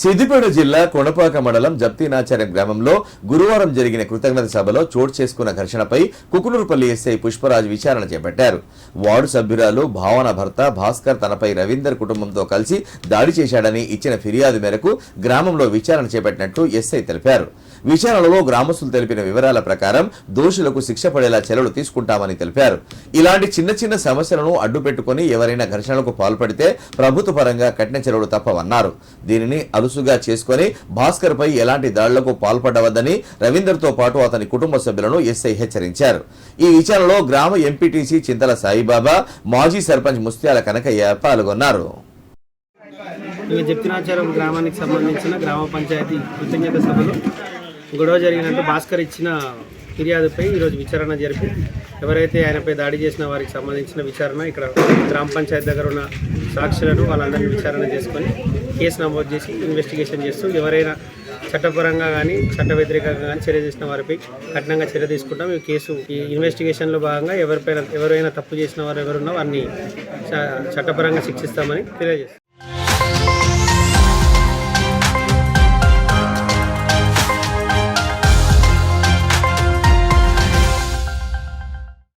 సిద్దిపేట జిల్లా కొనపాక మండలం జప్తీనాచార్యం గ్రామంలో గురువారం జరిగిన కృతజ్ఞత సభలో చోటు చేసుకున్న ఘర్షణపై కుకునూరుపల్లి ఎస్ఐ పుష్పరాజ్ విచారణ చేపట్టారు. వార్డు సభ్యురాలు భావన భర్త భాస్కర్ తనపై రవీందర్ కుటుంబంతో కలిసి దాడి చేశాడని ఇచ్చిన ఫిర్యాదు మేరకు గ్రామంలో విచారణ చేపట్టినట్టు ఎస్ఐ తెలిపారు. విచారణలో గ్రామస్తులు తెలిపిన వివరాల ప్రకారం దోషులకు శిక్ష పడేలా చర్యలు తీసుకుంటామని తెలిపారు. ఇలాంటి చిన్న చిన్న సమస్యలను అడ్డుపెట్టుకుని ఎవరైనా ఘర్షణలకు పాల్పడితే ప్రభుత్వ పరంగా కఠిన చర్యలు తప్పవన్నారు. దీనిని అలుసుగా చేసుకుని భాస్కర్ పై ఎలాంటి దాడులకు పాల్పడవద్దని రవీందర్తో పాటు అతని కుటుంబ సభ్యులను ఎస్ఐ హెచ్చరించారు. ఈ విచారణలో గ్రామ ఎంపీటీసీ చింతల సాయిబాబా మాజీ సర్పంచ్ ముస్త్యాల కనకయ్య పాల్గొన్నారు. ఇవి గ్రామానికి సంబంధించిన గ్రామ పంచాయతీ కృతజ్ఞత సభలో గొడవ జరిగినట్టు భాస్కర్ ఇచ్చిన ఫిర్యాదుపై ఈరోజు విచారణ జరిపి ఎవరైతే ఆయనపై దాడి చేసిన వారికి సంబంధించిన విచారణ ఇక్కడ గ్రామ పంచాయతీ దగ్గర ఉన్న సాక్షులను వాళ్ళందరినీ విచారణ చేసుకొని కేసు నమోదు చేసి ఇన్వెస్టిగేషన్ చేస్తూ ఎవరైనా చట్టపరంగా కానీ చట్ట వ్యతిరేకంగా కానీ చర్య చేసిన వారిపై కఠినంగా చర్య తీసుకుంటాం. ఈ కేసు ఈ ఇన్వెస్టిగేషన్లో భాగంగా ఎవరిపైన ఎవరైనా తప్పు చేసిన వారు ఎవరున్నా వారిని చ- చట్టపరంగా శిక్షిస్తామని తెలియజేస్తాం.